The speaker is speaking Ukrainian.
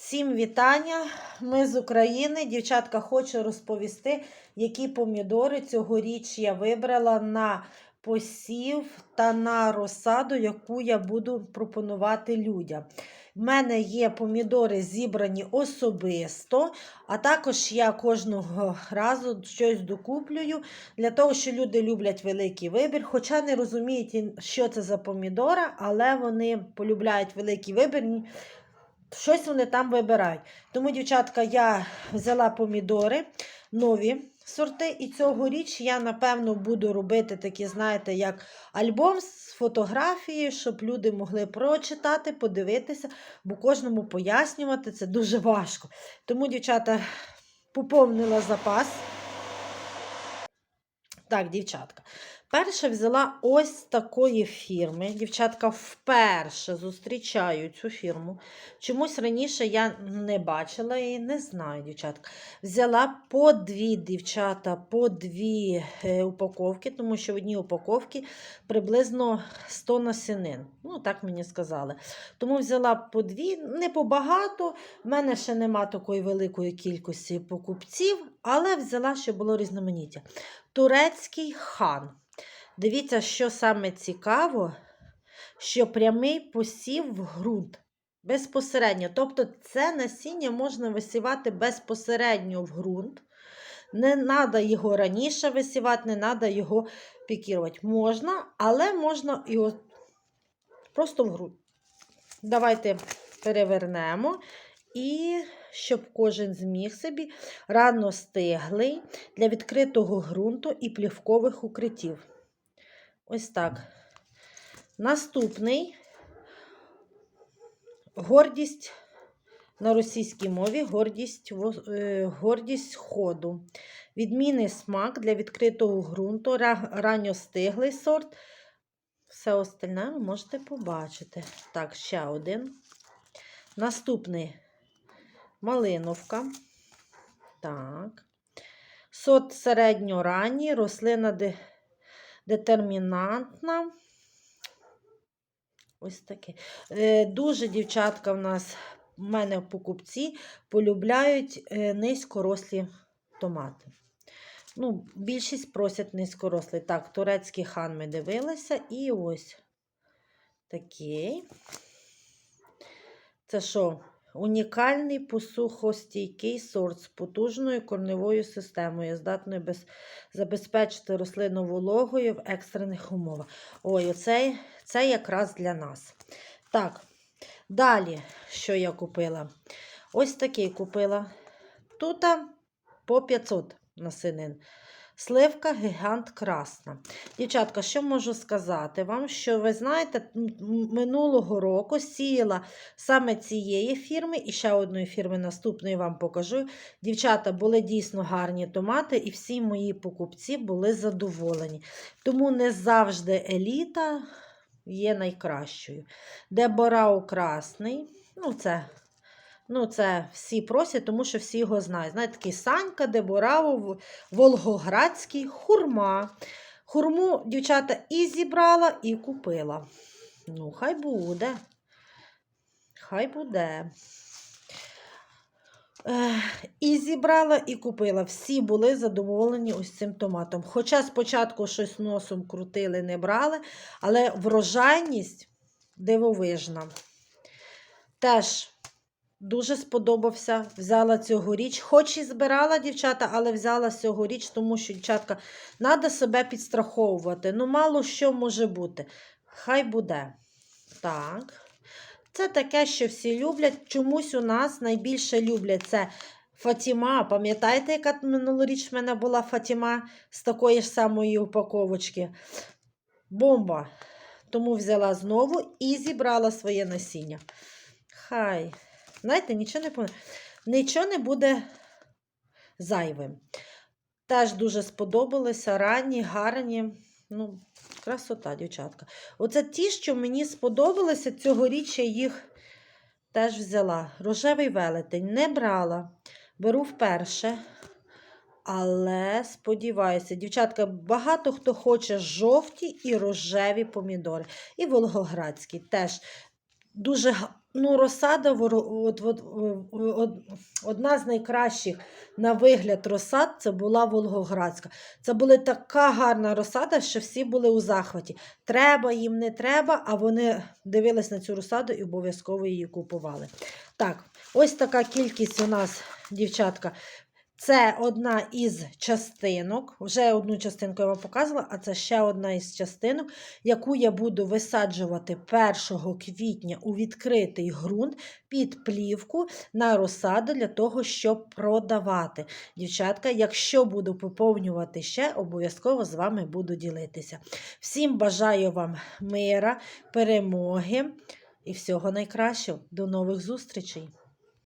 Всім вітання! Ми з України. Дівчатка, хочу розповісти, які помідори цьогоріч я вибрала на посів та на розсаду, яку я буду пропонувати людям. В мене є помідори зібрані особисто, а також я кожного разу щось докуплюю для того, що люди люблять великий вибір, хоча не розуміють, що це за помідора, але вони полюбляють великий вибір. Щось вони там вибирають. Тому, дівчатка, я взяла помідори, нові сорти, і цьогоріч я, напевно, буду робити такі, знаєте, як альбом з фотографії, щоб люди могли прочитати, подивитися, бо кожному пояснювати це дуже важко. Тому, дівчата, поповнила запас. Так, дівчатка. Перше взяла ось такої фірми. Дівчатка вперше зустрічаю цю фірму. Чомусь раніше я не бачила і не знаю, дівчатка. Взяла по дві дівчата, по дві е, упаковки, тому що в одній упаковці приблизно 100 насінин. Ну, так мені сказали. Тому взяла по дві, не побагато. В мене ще нема такої великої кількості покупців, але взяла, щоб було різноманіття. Турецький хан. Дивіться, що саме цікаво, що прямий посів в ґрунт. Безпосередньо. Тобто це насіння можна висівати безпосередньо в ґрунт. Не треба його раніше висівати, не треба його пікірувати. Можна, але можна його просто в ґрунт. Давайте перевернемо. І щоб кожен зміг собі рано стиглий для відкритого ґрунту і плівкових укриттів. Ось так. Наступний гордість на російській мові гордість, е, гордість ходу. Відмінний смак для відкритого ґрунту, ранньостиглий сорт. Все остальне ви можете побачити. Так, ще один. Наступний малиновка. Так. Сорт середньоранній, рослина де детермінантна. Ось таке. Е, дуже дівчатка в нас, в мене покупці, полюбляють е, низькорослі томати. Ну, Більшість просять низькорослі. Так, турецький хан ми дивилися. І ось такий. Це що? Унікальний посухостійкий сорт з потужною корневою системою, здатною без... забезпечити рослину вологою в екстрених умовах. Ой, оцей, це якраз для нас. Так, далі, що я купила? Ось такий купила. Тут по 500 насинин. Сливка гігант красна. Дівчатка, що можу сказати вам? Що ви знаєте, минулого року сіяла саме цієї фірми і ще одної фірми наступної вам покажу. Дівчата були дійсно гарні томати, і всі мої покупці були задоволені. Тому не завжди еліта є найкращою. Де Борау красний, ну це. Ну, це всі просять, тому що всі його знають. Знаєте, такий Санька, Дебораво, Волгоградський, хурма. Хурму, дівчата, і зібрала, і купила. Ну, хай буде. Хай буде. І зібрала, і купила. Всі були задоволені ось цим томатом. Хоча спочатку щось носом крутили, не брали, але врожайність дивовижна. Теж. Дуже сподобався, взяла цьогоріч. Хоч і збирала дівчата, але взяла цьогоріч, тому що, дівчатка, треба себе підстраховувати. Ну, мало що може бути. Хай буде. Так. Це таке, що всі люблять. Чомусь у нас найбільше люблять це Фатіма. Пам'ятаєте, яка минулоріч в мене була Фатіма з такої ж самої упаковочки? Бомба. Тому взяла знову і зібрала своє насіння. Хай. Знаєте, нічого не нічого не буде зайвим. Теж дуже сподобалися ранні, гарні. Ну, красота, дівчатка. Оце ті, що мені сподобалися, цьогоріч я їх теж взяла. Рожевий велетень не брала. Беру вперше. Але сподіваюся, дівчатка, багато хто хоче жовті і рожеві помідори. І волгоградські теж дуже Ну, розсада от, от, от, одна з найкращих на вигляд розсад це була Волгоградська. Це була така гарна розсада, що всі були у захваті. Треба їм не треба, а вони дивились на цю розсаду і обов'язково її купували. Так, ось така кількість у нас, дівчатка. Це одна із частинок. Вже одну частинку я вам показувала, а це ще одна із частинок, яку я буду висаджувати 1 квітня у відкритий ґрунт під плівку на розсаду для того, щоб продавати. Дівчатка, якщо буду поповнювати ще, обов'язково з вами буду ділитися. Всім бажаю вам мира, перемоги і всього найкращого. До нових зустрічей!